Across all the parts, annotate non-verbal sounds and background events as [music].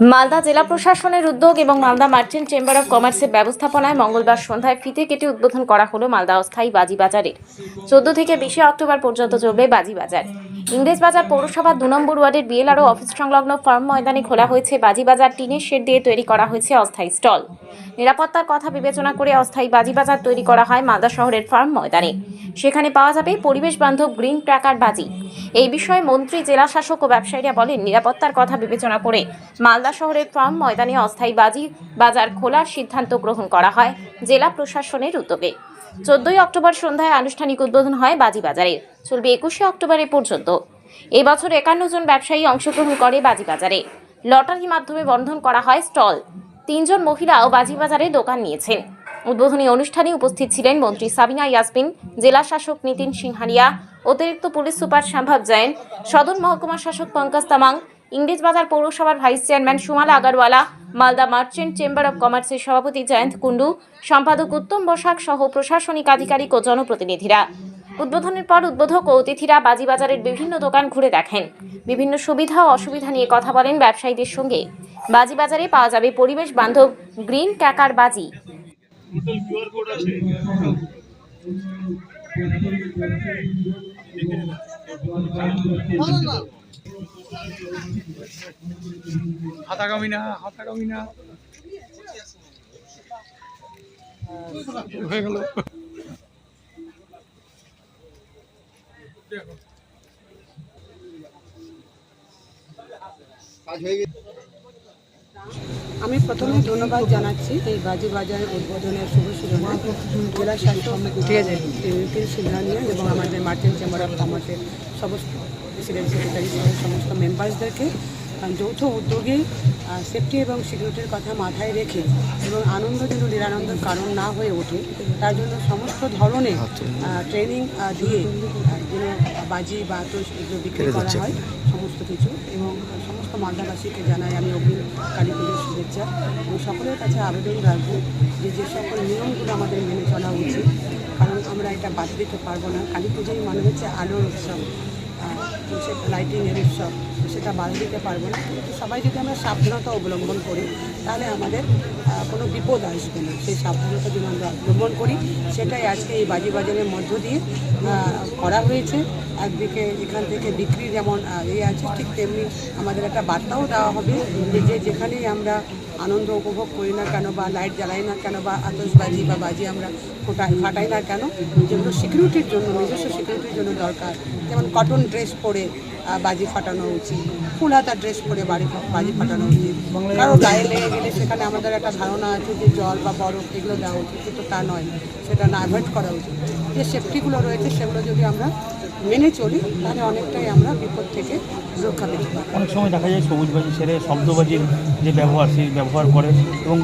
মালদা জেলা প্রশাসনের উদ্যোগ এবং মালদা মার্চেন্ট চেম্বার অফ কমার্সের ব্যবস্থাপনায় মঙ্গলবার সন্ধ্যায় ফিতে কেটে উদ্বোধন করা হলো মালদা অস্থায়ী বাজি বাজারের চোদ্দ থেকে বিশে অক্টোবর পর্যন্ত চলবে বাজি বাজার। ইংরেজ বাজার পৌরসভার দু নম্বর ওয়ার্ডের বিএলআরও অফিস সংলগ্ন ফার্ম ময়দানে খোলা হয়েছে বাজি বাজার টিনের শেড দিয়ে তৈরি করা হয়েছে অস্থায়ী স্টল। নিরাপত্তার কথা বিবেচনা করে অস্থায়ী বাজি বাজার তৈরি করা হয় মালদা শহরের ফার্ম ময়দানে। সেখানে পাওয়া যাবে পরিবেশ বান্ধব গ্রিন ক্র্যাকার বাজি। এই বিষয়ে মন্ত্রী, জেলা শাসক ও ব্যবসায়ীরা বলেন, নিরাপত্তার কথা বিবেচনা করে মালদা শহরের ফার্ম ময়দানে অস্থায়ী বাজি বাজার খোলার সিদ্ধান্ত গ্রহণ করা হয় জেলা প্রশাসনের উদ্যোগে। চোদ্দই অক্টোবর সন্ধ্যায় আনুষ্ঠানিক উদ্বোধন হয় বাজি বাজারের চলবে একুশে অক্টোবর পর্যন্ত। এই বছর একান্ন জন ব্যবসায়ী অংশগ্রহণ করে বাজি বাজারে লটারির মাধ্যমে বন্ধন করা হয় স্টল। তিনজন মহিলাও বাজি বাজারে দোকান নিয়েছেন। উদ্বোধনী অনুষ্ঠানে উপস্থিত ছিলেন মন্ত্রী সাবিনা ইয়াসমিন, জেলা শাসক নীতিন সিংহানিয়া, অতিরিক্ত পুলিশ সুপার সম্ভব জৈন, সদর মহকুমা শাসক পঙ্কজ তামাং ইংরেজবাজার পৌরসভার vice chairman Sumala Agarwala Malda merchant chamber of কমার্সের সভাপতি জয়ন্ত কুন্ডু সম্পাদক উত্তম বসাক সহ প্রশাসনিক আধিকারিক ও জনপ্রতিনিধিরা। উদ্বোধনের পর উদ্বোধক ও অতিথিরা বাজিবাজারের বিভিন্ন দোকান ঘুরে দেখেন। বিভিন্ন সুবিধা ও অসুবিধা নিয়ে কথা বলেন ব্যবসায়ীদের সঙ্গে। বাজিবাজারে পাওয়া যাবে পরিবেশ বান্ধব গ্রিন ক্যাকার বাজি। না না হয়ে গেল। আমি প্রথমে ধন্যবাদ জানাচ্ছি এই বাজি বাজার উদ্বোধনের শুভ সূচনা জেলা ঠিক আছে। এবং আমাদের মার্চেন্ট চেম্বার অফ কমার্সের সমস্ত সেক্রেটারি সহ সমস্ত মেম্বার্সদেরকে যৌথ উদ্যোগে সেফটি এবং সিকিউরিটির কথা মাথায় রেখে এবং আনন্দ যেন নিরানন্দের কারণ না হয়ে ওঠে তার জন্য সমস্ত ধরনের ট্রেনিং দিয়ে যেন বাজি বা তো এগুলো বিক্রি করা হয় সমস্ত কিছু। এবং সমস্ত মালদাবাসীকে জানাই আমি অগ্রিম কালী পুজোর শুভেচ্ছা। এবং সকলের কাছে আবেদন রাখব যে যে সকল নিয়মগুলো আমাদের মেনে চলা উচিত কারণ আমরা এটা বাদ দিতে পারব না। কালী পুজোই মানে হচ্ছে আলোর উৎসব। আহ, তো সেটা লাইটিংয়ের উৎসব সেটা বাদ দিতে পারব না। কিন্তু সবাই যদি আমরা সাবধানতা অবলম্বন করি তাহলে আমাদের কোনো বিপদ আসবে না। সেই সাবধানতা যদি আমরা অবলম্বন করি সেটাই আজকে এই বাজি বাজারের মধ্য দিয়ে করা হয়েছে। একদিকে এখান থেকে বিক্রি যেমন ইয়ে আছে ঠিক তেমনি আমাদের একটা বার্তাও দেওয়া হবে যে যেখানেই আমরা আনন্দ উপভোগ করি না কেন বা লাইট জ্বালাই না কেন বা আতসবাজি বা বাজি আমরা ফোটাই ফাটাই না কেন? যেগুলো সিকিউরিটির জন্য নিজস্ব সিকিউরিটির জন্য দরকার। যেমন কটন ড্রেস পরে বাজি ফাটানো উচিত। ফুল হাতা ড্রেস পরে বাড়ি বাজি ফাটানো উচিত। কারও গায়ে লেগে গেলে সেখানে আমাদের একটা ধারণা আছে যে জল বা বরফ এগুলো দেওয়া উচিত কিন্তু তা নয়। সেটা না অ্যাভয়েড করা উচিত। যে সেফটিগুলো রয়েছে সেগুলো যদি আমরা মেনে চলি তাহলে অনেকটাই আমরা বিপদ থেকে রক্ষা পেতে পারি অনেক সময় দেখা যায় সবুজ বাজি ছেড়ে শব্দবাজির যে ব্যবহার সেই ব্যবহার করে এবং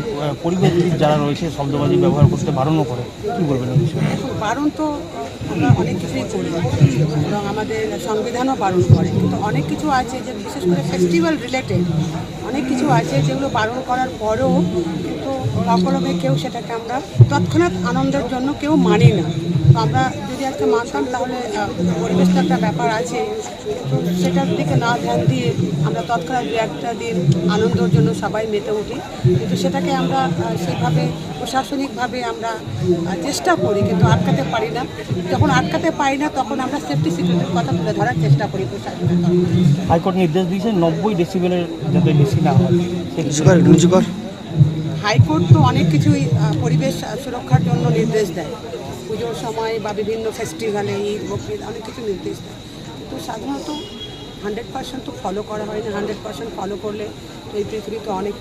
পরিবেশবিদ যারা রয়েছে শব্দবাজি ব্যবহার করতে বারণও করে। কী বলবেন এখন বারণ তো আমরা অনেক কিছুই করি এবং আমাদের সংবিধানও বারণ করে কিন্তু অনেক কিছু আছে যে বিশেষ করে ফেস্টিভ্যাল রিলেটেড অনেক কিছু আছে যেগুলো বারণ করার পরেও কিন্তু অকলমে কেউ সেটাকে আমরা তৎক্ষণাৎ আনন্দের জন্য কেউ মানি না। তো আমরা যদি একটা মানতাম তাহলে পরিবেশটা একটা ব্যাপার আছে। তো সেটার দিকে না ধ্যান দিয়ে আমরা তৎক্ষণাৎ দু একটা দিন আনন্দের জন্য সবাই মেতে উঠি। কিন্তু সেটাকে আমরা সেভাবে প্রশাসনিকভাবে আমরা চেষ্টা করি কিন্তু আটকাতে পারি না। যখন আটকাতে পারি না তখন আমরা সেফটি সিকিউরিটির কথা তুলে ধরার চেষ্টা করি প্রশাসনের হাইকোর্ট নির্দেশ দিয়েছে নব্বই ডেসিবেলের যাতে বেশি না হয়। হাইকোর্ট তো অনেক কিছুই পরিবেশ সুরক্ষার জন্য নির্দেশ দেয়। পুজোর সময় বা বিভিন্ন ফেস্টিভ্যালে ঈদ, বকরিদ, অনেক কিছু নির্দেশ দেয় কিন্তু সাধারণত হান্ড্রেড পার্সেন্ট তো ফলো করা হয় না। হান্ড্রেড পার্সেন্ট ফলো করলে তো এই পৃথিবীতে অনেক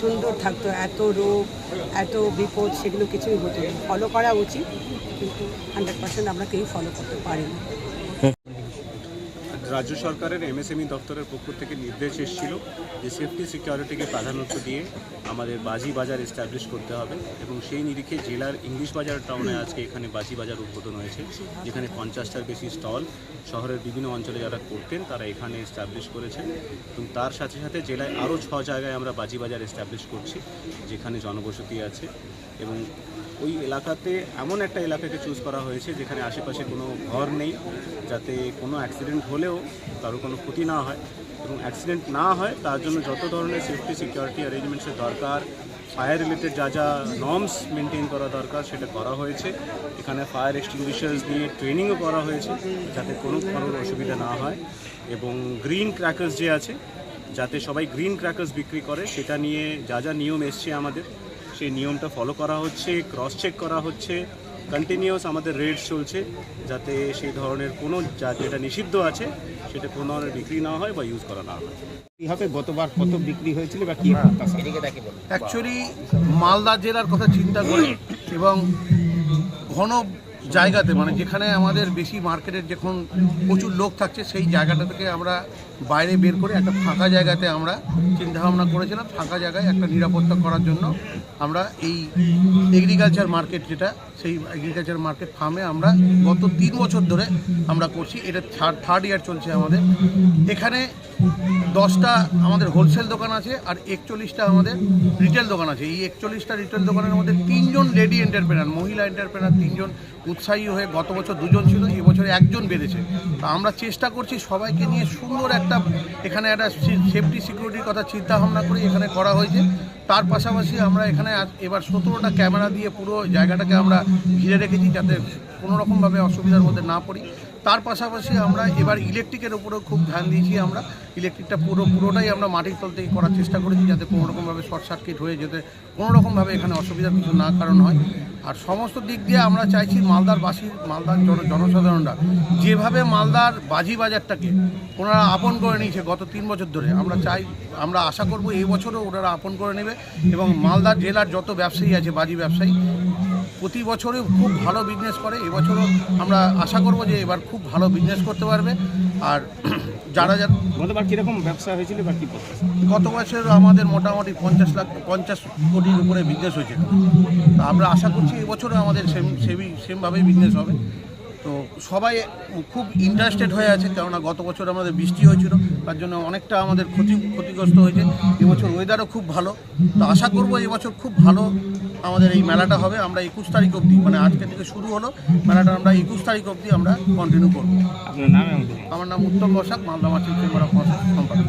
সুন্দর থাকতো। এত রোগ, এত বিপদ, সেগুলো কিছুই হতো ফলো করা উচিত, কিন্তু হান্ড্রেড পার্সেন্ট আমরা কেউই ফলো করতে পারি না রাজ্য সরকারের এমএসএমই দপ্তরের পক্ষ থেকে নির্দেশ এসেছিল যে সেফটি সিকিউরিটিকে প্রাধান্য দিয়ে আমাদের বাজি বাজার এস্টাবলিশ করতে হবে এবং সেই নিরিখে জেলার ইংলিশ বাজার টাউনে আজকে এখানে বাজি বাজার উদ্বোধন হয়েছে, যেখানে পঞ্চাশটার বেশি স্টল শহরের বিভিন্ন অঞ্চলে যারা করতেন তারা এখানে এস্টাবলিশ করেছেন এবং তার সাথে সাথে জেলায় আরও ছ জায়গায় আমরা বাজি বাজার এস্টাবলিশ করছি, যেখানে জনবসতি আছে এবং ওই এলাকাতে এমন একটা এলাকাকে চুজ করা হয়েছে যেখানে আশেপাশে কোনো ঘর নেই, যাতে কোনো অ্যাক্সিডেন্ট হলেও কারও কোনো ক্ষতি না হয়। এবং অ্যাক্সিডেন্ট না হয়, তার জন্য যত ধরনের সেফটি সিকিউরিটি অ্যারেঞ্জমেন্টসের দরকার ফায়ার রিলেটেড যা যা নর্মস মেনটেন করা দরকার সেটা করা হয়েছে। এখানে ফায়ার এক্সটিংগুইশার্স নিয়ে ট্রেনিংও করা হয়েছে যাতে কোনো ধরনের অসুবিধা না হয়। এবং গ্রিন ক্র্যাকার্স যে আছে, যাতে সবাই গ্রিন ক্র্যাকার্স বিক্রি করে, সেটা নিয়ে যা যা নিয়ম এসছে আমাদের সেই নিয়মটা ফলো করা হচ্ছে ক্রস চেক করা হচ্ছে কন্টিনিউয়াস আমাদের রেড চলছে যাতে সেই ধরনের কোনো যা যেটা নিষিদ্ধ আছে সেটা কোনো ধরনের বিক্রি না হয় বা ইউজ করা না হয়। কীভাবে গতবার কত বিক্রি হয়েছিল বা কী অ্যাকচুয়ালি মালদা জেলার কথা চিন্তা করে এবং ঘন জায়গাতে মানে যেখানে আমাদের বেশি মার্কেটের যখন প্রচুর লোক থাকছে সেই জায়গাটা থেকে আমরা বাইরে বের করে একটা ফাঁকা জায়গাতে আমরা চিন্তাভাবনা করেছিলাম, ফাঁকা জায়গায় একটা নিরাপত্তা করার জন্য আমরা এই এগ্রিকালচার মার্কেট যেটা, সেই এগ্রিকালচার মার্কেট ফার্মে আমরা গত তিন বছর ধরে আমরা করছি। এটা থার্ড থার্ড ইয়ার চলছে আমাদের। এখানে দশটা আমাদের হোলসেল দোকান আছে আর একচল্লিশটা আমাদের রিটেল দোকান আছে। এই একচল্লিশটা রিটেল দোকানের মধ্যে তিনজন লেডি এন্টারপ্রেনার মহিলা এন্টারপ্রেনার তিনজন উৎসাহী হয়ে গত বছর দুজন ছিল, এবছরে একজন বেড়েছে। তা আমরা চেষ্টা করছি সবাইকে নিয়ে সুন্দর একটা এখানে একটা সেফটি সিকিউরিটির কথা চিন্তা ভাবনা করে এখানে করা হয়েছে। তার পাশাপাশি আমরা এখানে এবার সতেরোটা ক্যামেরা দিয়ে পুরো জায়গাটাকে আমরা ঘিরে রেখেছি যাতে কোনো রকমভাবে অসুবিধার মধ্যে না পড়ি। তার পাশাপাশি আমরা এবার ইলেকট্রিকের উপরেও খুব ধ্যান দিয়েছি আমরা। ইলেকট্রিকটা পুরো পুরোটাই আমরা মাটির তল থেকে করার চেষ্টা করেছি যাতে কোনো রকমভাবে শর্ট সার্কিট হয়ে যেতে কোনো রকমভাবে এখানে অসুবিধার কিছু না কারণ হয়। আর সমস্ত দিক দিয়ে আমরা চাইছি মালদার বাসী, মালদার জন জনসাধারণরা যেভাবে মালদার বাজি বাজারটাকে ওনারা আপন করে নিয়েছে গত তিন বছর ধরে, আমরা চাই, আমরা আশা করব এই বছরও ওনারা আপন করে নেবে এবং মালদার জেলার যত ব্যবসায়ী আছে, বাজি ব্যবসায়ী প্রতি বছরে খুব ভালো বিজনেস করে। এবছরও আমরা আশা করব যে এবার খুব ভালো বিজনেস করতে পারবে। আর [clears throat] যারা যারা গতবার কীরকম ব্যবসা হয়েছিল বা কী গত বছর আমাদের মোটামুটি পঞ্চাশ লাখ পঞ্চাশ কোটির উপরে বিজনেস হয়েছিল। তা আমরা আশা করছি এবছরও আমাদের সেম সেমই সেমভাবেই বিজনেস হবে। তো সবাই খুব ইন্টারেস্টেড হয়ে আছে কেননা গত বছর আমাদের বৃষ্টি হয়েছিল তার জন্য অনেকটা আমাদের ক্ষতি ক্ষতিগ্রস্ত হয়েছে। এবছর ওয়েদারও খুব ভালো। তো আশা করব এবছর খুব ভালো আমাদের এই মেলাটা হবে। আমরা একুশ তারিখ অবধি মানে আজকে থেকে শুরু হলো মেলাটা আমরা একুশ তারিখ অবধি আমরা কন্টিনিউ করব। নাম আমার নাম Uttam Basak Malda merchant chamber of সম্পাদক।